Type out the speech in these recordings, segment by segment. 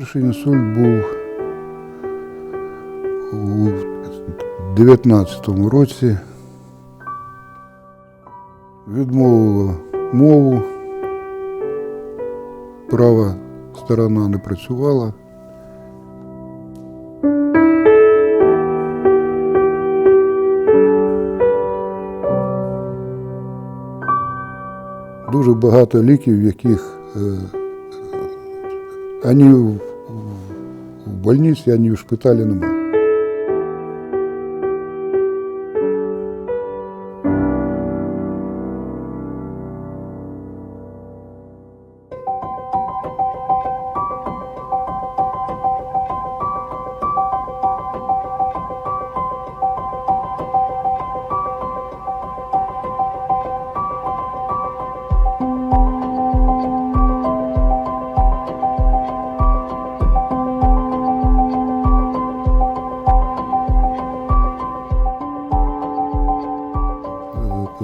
Перший інсульт був у 19-му році. Відмовила мову, права сторона не працювала. Дуже багато ліків, яких е, ані в, в больнице ані в шпиталі немає.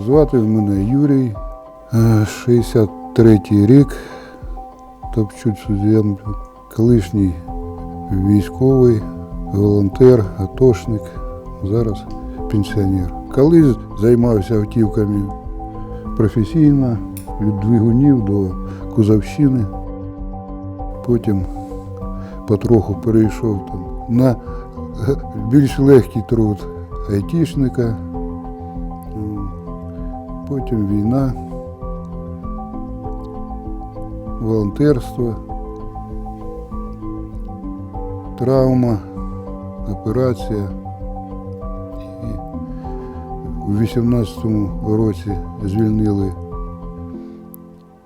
Звати мене Юрій, е, 63-й рік, топчуть суддям, колишній військовий, волонтер, атошник, зараз пенсіонер. Колись займався автівками професійно, від двигунів до кузовщини. Потім потроху перейшов там, на е, більш легкий труд айтішника. Потім війна, волонтерство, травма, операція. І у 18-му році звільнили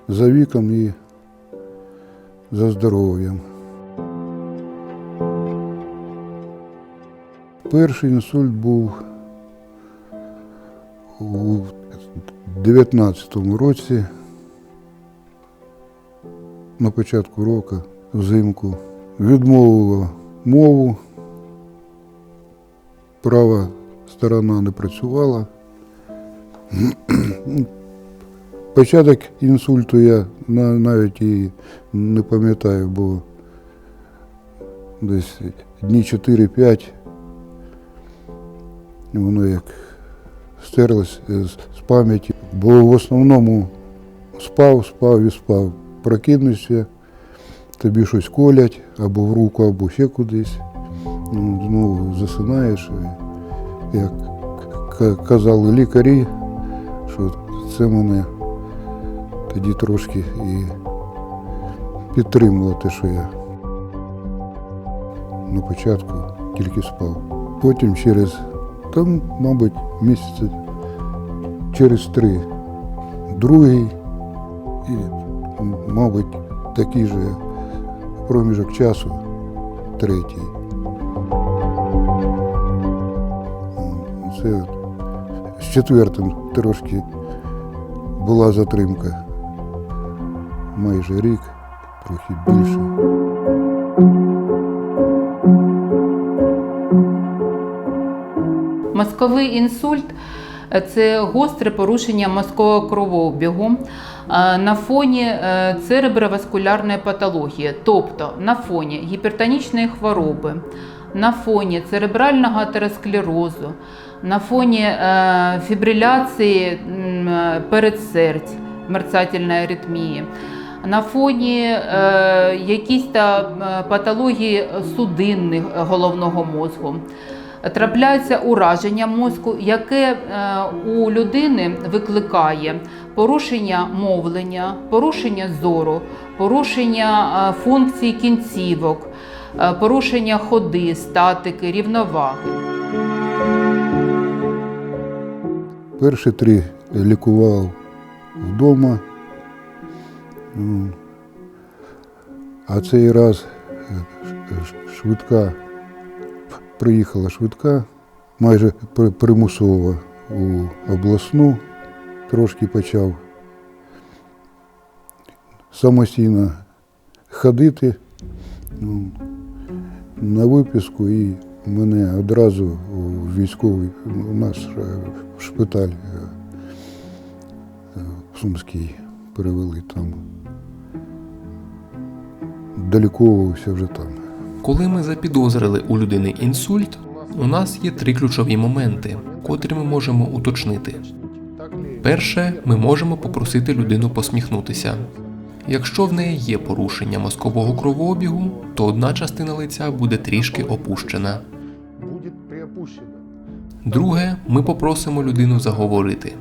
за віком і за здоров'ям. Перший інсульт був у 19-му році, на початку року, взимку, відмовила мову, права сторона не працювала. Початок інсульту я навіть і не пам'ятаю, бо десь дні 4-5 воно як стерлось з, з пам'яті. Бо в основному спав, спав і спав. Прокинувся, тобі щось колять або в руку, або ще кудись. Ну, знову засинаєш. Як казали лікарі, що це мене тоді трошки і підтримувало те, що я на початку тільки спав. Потім через, там, мабуть, місяці через три. Другий і, мабуть, такий же проміжок часу, третій. Це з четвертим трошки була затримка. Майже рік, трохи більше. Мозковий інсульт це гостре порушення мозкового кровообігу е, на фоні е, цереброваскулярної патології, тобто на фоні гіпертонічної хвороби, на фоні церебрального атеросклерозу, на фоні е, фібриляції передсердь, мерцательної аритмії. На фоні е, якісь та патології судинних головного мозку трапляється ураження мозку, яке е, у людини викликає порушення мовлення, порушення зору, порушення е, функцій кінцівок, е, порушення ходи, статики, рівноваги. Перші три лікував вдома. А цей раз швидка, приїхала швидка, майже примусово у обласну, трошки почав самостійно ходити ну, на виписку і мене одразу у військовий, у нас е, в шпиталь е, в Сумський перевели там. доліковувався вже там. Коли ми запідозрили у людини інсульт, у нас є три ключові моменти, котрі ми можемо уточнити. Перше, ми можемо попросити людину посміхнутися. Якщо в неї є порушення мозкового кровообігу, то одна частина лиця буде трішки опущена. Друге, ми попросимо людину заговорити.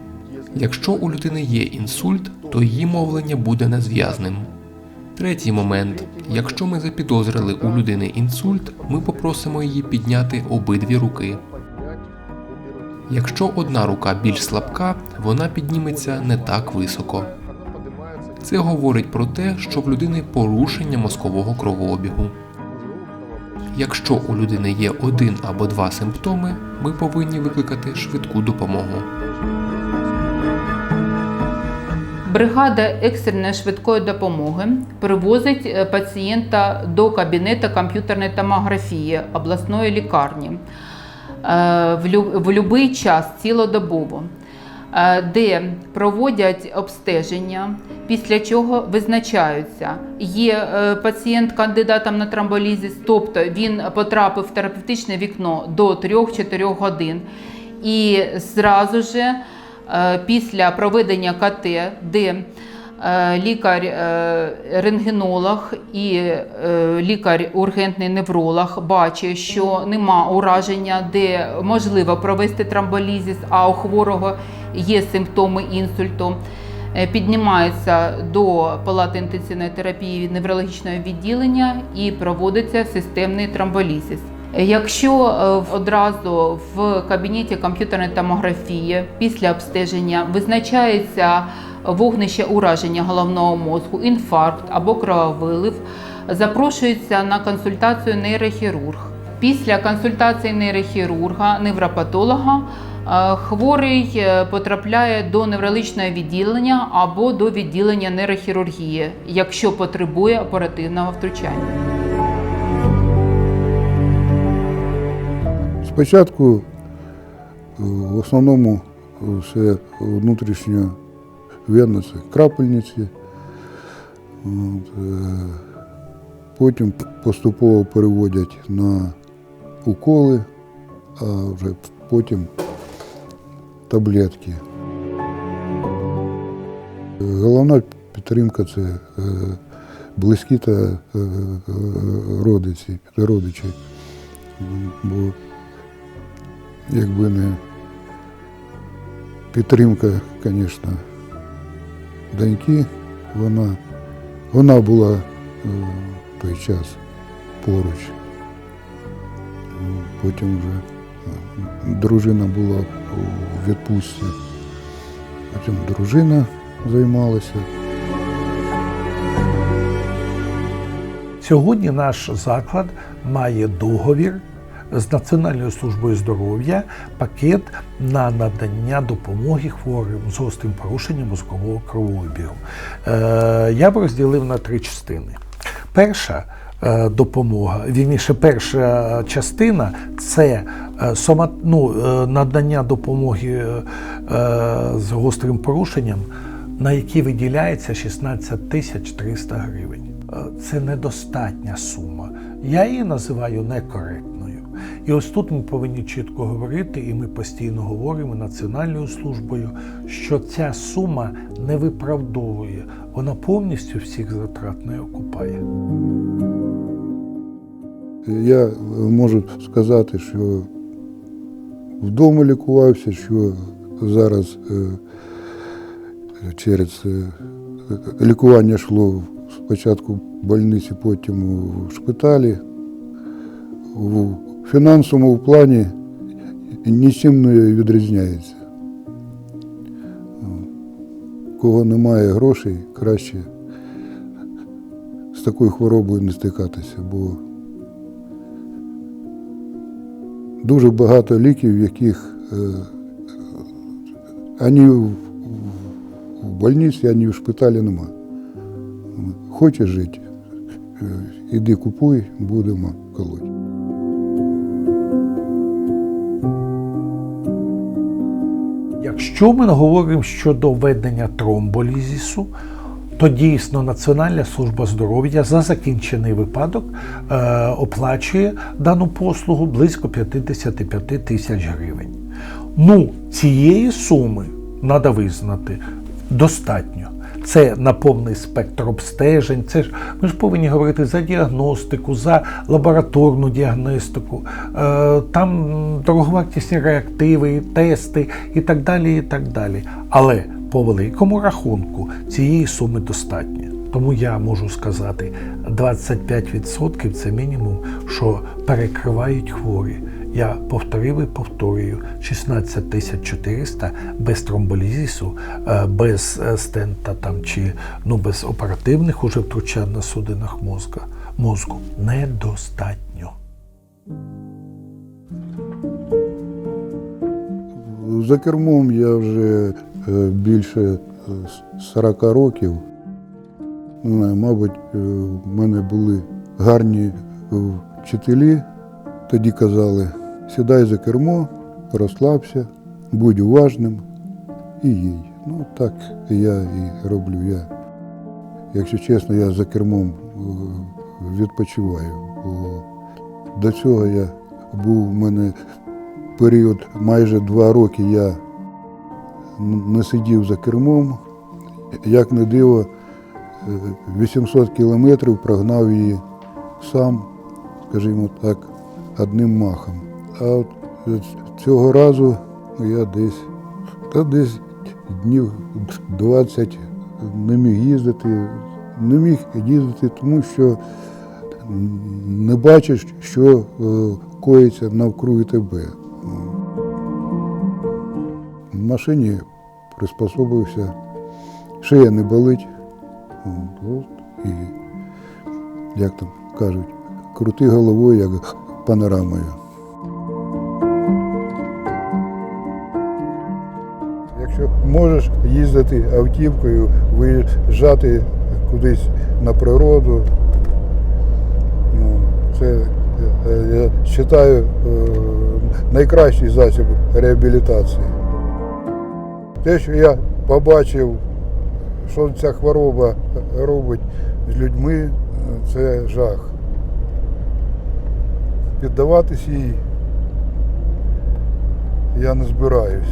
Якщо у людини є інсульт, то її мовлення буде незв'язним. Третій момент: якщо ми запідозрили у людини інсульт, ми попросимо її підняти обидві руки. Якщо одна рука більш слабка, вона підніметься не так високо. Це говорить про те, що в людини порушення мозкового кровообігу. Якщо у людини є один або два симптоми, ми повинні викликати швидку допомогу. Бригада екстреної швидкої допомоги привозить е, пацієнта до кабінету комп'ютерної томографії обласної лікарні е, в будь-який час цілодобово, е, де проводять обстеження, після чого визначаються, є пацієнт кандидатом на тромболізис, тобто він потрапив в терапевтичне вікно до 3-4 годин. І зразу же після проведення КТ, де е, лікар е, і е, лікар ургентний невролог бачить, що нема ураження, де можливо провести тромболізис, а у хворого є симптоми інсульту. е, Піднімається до палати інтенсивної терапії неврологічного відділення і проводиться системний тромболізис. Якщо е, одразу в кабінеті комп'ютерної томографії після обстеження визначається вогнище ураження головного мозку, інфаркт або крововилив, запрошується на консультацію нейрохірург. Після консультації нейрохірурга, невропатолога, е, хворий е, потрапляє до неврологічного відділення або до відділення нейрохірургії, якщо потребує оперативного втручання. Спочатку е, в основному це внутрішньо венно, це крапельниці. Е, Потім поступово переводять на уколи, а вже потім таблетки. Е, Головна підтримка це близькі та родичі. Бо якби не підтримка, звісно, доньки, вона, вона була е, в той час поруч. Потім вже е, дружина була у відпустці. Потім дружина займалася. Сьогодні наш заклад має договір з Національною службою здоров'я пакет на надання допомоги хворим з гострим порушенням мозкового кровообігу. Е, я б розділив на три частини. Перша е, допомога, вірніше, перша частина це е, ну, надання допомоги з гострим порушенням, на які виділяється 16 тисяч 300 гривень. Це недостатня сума. Я її називаю некоректною. І ось тут ми повинні чітко говорити, і ми постійно говоримо Національною службою, що ця сума не виправдовує, вона повністю всіх затрат не окупає. Я можу сказати, що вдома лікувався, що зараз е, через е, лікування йшло спочатку в больниці, потім у шпиталі. Фінансовому плані нічим не відрізняється. Кого немає грошей, краще з такою хворобою не стикатися, бо дуже багато ліків, яких е, ані в, в больниці, ані в шпиталі нема. Хочеш жити, е, іди купуй, будемо колоть. Якщо ми говоримо щодо ведення тромболізісу, то дійсно Національна служба здоров'я за закінчений випадок е, оплачує дану послугу близько 55 тисяч гривень. Ну, цієї суми треба визнати достатньо. Це на повний спектр обстежень. Це ж ми ж повинні говорити за діагностику, за лабораторну діагностику, е, там дороговартісні реактиви, тести і так далі. і так далі. Але по великому рахунку цієї суми достатньо. Тому я можу сказати, 25% це мінімум, що перекривають хворі. Я повторив і повторюю 16 тисяч 400 без тромболізісу, е, без е, стента там чи ну без оперативних уже втручань на судинах мозка мозку недостатньо. За кермом я вже е, більше е, 40 років. Мабуть, в мене були гарні вчителі. Тоді казали, сідай за кермо, розслабся, будь уважним і їй. Ну так я і роблю. Я, якщо чесно, я за кермом е, відпочиваю. До цього я був у мене період майже два роки я не сидів за кермом. Як не диво, е, 800 кілометрів прогнав її сам, скажімо так, одним махом. А от цього разу я десь, та десь днів 20 не міг їздити. Не міг їздити, тому що не бачиш, що е, коїться навкруги тебе. В машині приспособився, шия не болить. І, як там кажуть, крути головою, як панорамою. Можеш їздити автівкою, виїжджати кудись на природу, ну, це е, е, я вважаю найкращий засіб реабілітації. Те, що я побачив, що ця хвороба робить з людьми, це жах. Піддаватись їй я не збираюсь.